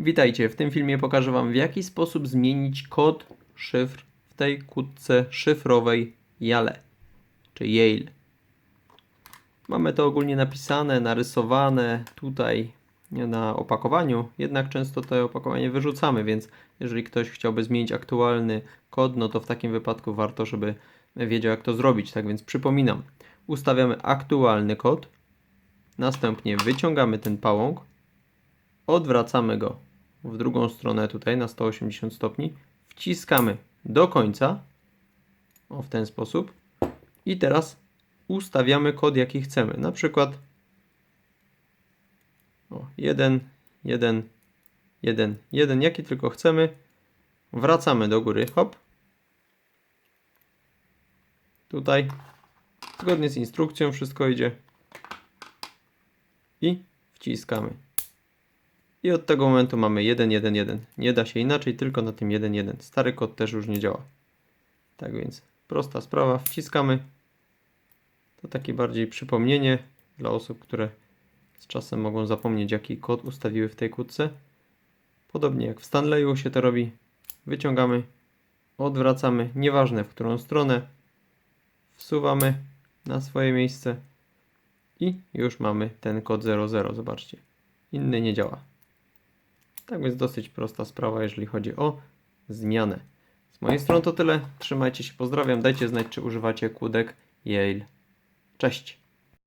Witajcie, w tym filmie pokażę Wam w jaki sposób zmienić kod szyfr w tej kłódce szyfrowej Yale czy Yale. Mamy to ogólnie napisane, narysowane tutaj na opakowaniu, jednak często to opakowanie wyrzucamy, więc jeżeli ktoś chciałby zmienić aktualny kod, no to w takim wypadku warto, żeby wiedział jak to zrobić. Tak więc przypominam, ustawiamy aktualny kod, następnie wyciągamy ten pałąk, odwracamy go w drugą stronę tutaj na 180 stopni, wciskamy do końca, o w ten sposób. I teraz ustawiamy kod jaki chcemy, na przykład o, 1, 1, 1, 1, jaki tylko chcemy, wracamy do góry, hop, tutaj, zgodnie z instrukcją wszystko idzie. I wciskamy. I od tego momentu mamy 1, 1, 1. Nie da się inaczej, tylko na tym 1, 1. Stary kod też już nie działa. Tak więc prosta sprawa, wciskamy. To takie bardziej przypomnienie dla osób, które z czasem mogą zapomnieć jaki kod ustawiły w tej kłódce. Podobnie jak w Stanleyu się to robi. Wyciągamy, odwracamy, nieważne w którą stronę. Wsuwamy na swoje miejsce i już mamy ten kod 00. Zobaczcie, inny nie działa. Tak więc dosyć prosta sprawa, jeżeli chodzi o zmianę. Z mojej strony to tyle. Trzymajcie się, pozdrawiam. Dajcie znać, czy używacie kłódek Yale. Cześć!